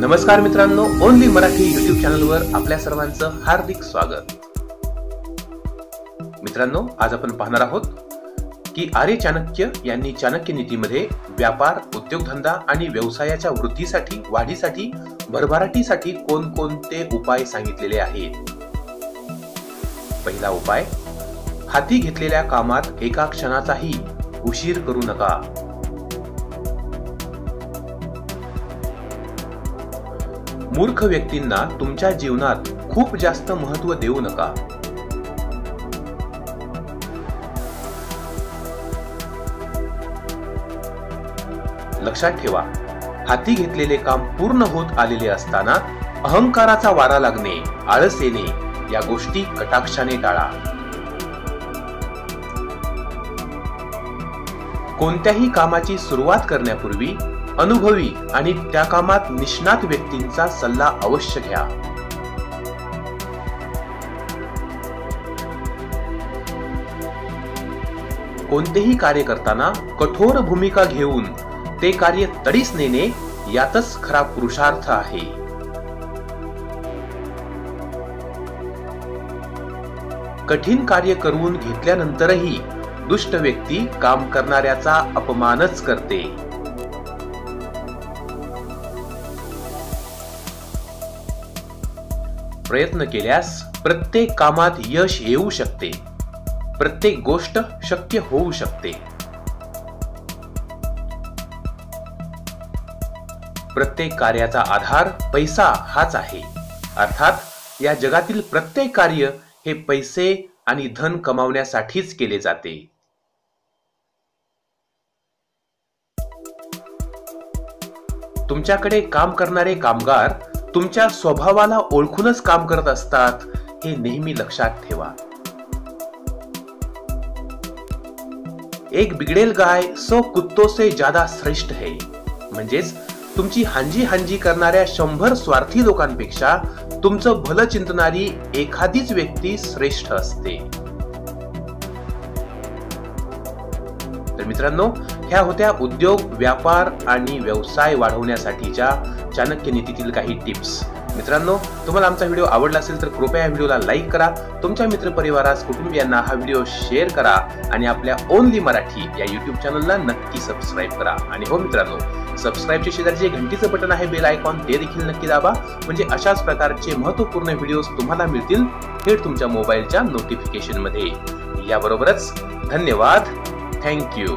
नमस्कार मित्रांनो only Marathi YouTube चॅनलवर आपल्या सर्वांचं हार्दिक स्वागत. मित्रांनो आज आपण पाहणार आहोत की आर्य चाणक्य यांनी चाणक्य नीतीमध्ये व्यापार उद्योगधंदा आणि व्यवसायाच्या वृद्धीसाठी वाढीसाठी भरभराटीसाठी कोणकोणते उपाय सांगितलेले आहेत? पहिला उपाय हाती घेतलेल्या कामात एका क्षणाचाही उशीर करू नका. मूर्ख व्यक्तींना तुमच्या जीवनात खूप जास्त महत्त्व देऊ नका. लक्षात ठेवा हाती घेतलेले काम पूर्ण होत आलेले असताना अहंकाराचा वारा लागणे आळस येणे या गोष्टी कटाक्षाने टाळा. कोणत्याही कामाची सुरुवात करण्यापूर्वी अनुभवी आणि त्या कामात निष्णात व्यक्तींचा सल्ला अवश्य घ्या. कोणतेही कार्य करताना कठोर भूमिका घेऊन ते कार्य तडीस नेणे यातच खरा पुरुषार्थ आहे. कठीण कार्य करून घेतल्यानंतरही दुष्ट व्यक्ती काम करणाऱ्याचा अपमानच करते. प्रयत्न केल्यास प्रत्येक कामात यश येऊ शकते. प्रत्येक गोष्ट शक्य होऊ शकते. प्रत्येक कार्याचा आधार पैसा हाच आहे. अर्थात या जगातील प्रत्येक कार्य हे पैसे आणि धन कमावण्यासाठीच केले जाते. तुमच्याकडे काम करणारे कामगार तुमच्या स्वभावाला ओळखूनच काम करत असतात हे नेहमी लक्षात ठेवा. एक बिगडेल गाय सो कुत्तो से ज्यादा श्रेष्ठ है. म्हणजेच तुमची हांजी हांजी करणाऱ्या शंभर स्वार्थी लोकांपेक्षा तुमचं भलं चिंतणारी एखादीच व्यक्ती श्रेष्ठ असते. तर मित्रांनो ह्या होत्या उद्योग व्यापार आणि व्यवसाय वाढवण्यासाठीच्या चाणक्य नीतीतील काही टिप्स. मित्रांनो तुम्हाला आमचा व्हिडिओ आवडला असेल तर कृपया या व्हिडिओला लाईक करा तुमच्या मित्रपरिवारास कुटुंबियांना हा व्हिडिओ शेअर करा आणि आपल्या ओनली मराठी या युट्यूब चॅनलला नक्की सबस्क्राईब करा. आणि हो मित्रांनो सबस्क्राईबच्या शेजारी जे घंटीचं बटन आहे बेल आयकॉन ते देखील नक्की दाबा. म्हणजे अशाच प्रकारचे महत्त्वपूर्ण व्हिडिओ तुम्हाला मिळतील थेट तुमच्या मोबाईलच्या नोटिफिकेशनमध्ये. याबरोबरच धन्यवाद. थँक्यू